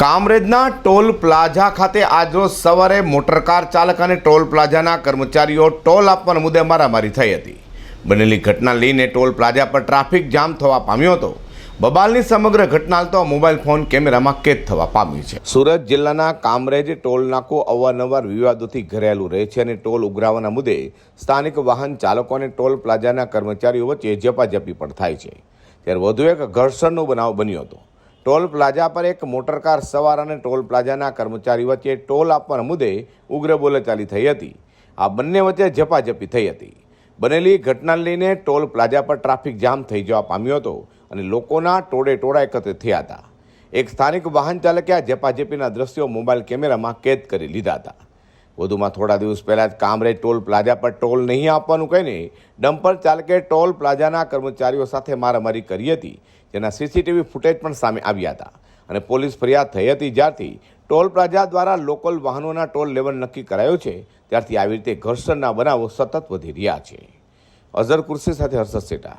કામરેજના toll plaza ખાતે આજરોજ સવારે મોટરકાર ચાલક અને ટોલ પ્લાઝાના કર્મચારીઓ ટોલ આપવાના મુદ્દે મારામારી થઈ હતી. બનેલી ઘટના લઈને ટોલ પ્લાઝા પર ટ્રાફિક જામ થવા પામ્યો હતો. બબાલની સમગ્ર ઘટના તો મોબાઈલ ફોન કેમેરામાં કેદ થવા પામી છે. સુરત જિલ્લાના કામરેજ ટોલ નાકો અવારનવાર વિવાદોથી ઘેરાયેલું રહે છે અને ટોલ ઉઘરાવવાના મુદ્દે સ્થાનિક વાહન ચાલકો અને ટોલ પ્લાઝાના કર્મચારીઓ વચ્ચે ઝપાઝપી પણ થાય છે. ત્યારે વધુ એક ઘર્ષણનો બનાવ બન્યો હતો. ટોલ પ્લાઝા પર એક મોટરકાર સવાર અને ટોલ પ્લાઝાના કર્મચારી વચ્ચે ટોલ આપવાના મુદ્દે ઉગ્ર બોલાચાલી થઈ હતી. આ બંને વચ્ચે ઝપાઝપી થઈ હતી. બનેલી ઘટનાને લઈને ટોલ પ્લાઝા પર ટ્રાફિક જામ થઈ જવા પામ્યો હતો અને લોકોના ટોળે ટોળા એકત્રિત થયા હતા. એક સ્થાનિક વાહન ચાલકે આ ઝપાઝપીના દ્રશ્યો મોબાઈલ કેમેરામાં કેદ કરી લીધા હતા. વધુમાં થોડા દિવસ પહેલાં જ કામરેજ ટોલ પ્લાઝા પર ટોલ નહીં આપવાનું કહીને ડમ્પર ચાલકે ટોલ પ્લાઝાના કર્મચારીઓ સાથે મારામારી કરી હતી, જેના સીસીટીવી ફૂટેજ પણ સામે આવ્યા હતા. અને પોલીસ ફરિયાદ થઈ હતી જ્યારથી ટોલ પ્લાઝા દ્વારા લોકલ વાહનોના ટોલ લેવલ નક્કી કરાયો છે, ત્યારથી આવી રીતે ઘર્ષણના બનાવો સતત વધી રહ્યા છે. અઝર કુર્સી સાથે હર્ષદ સેટા.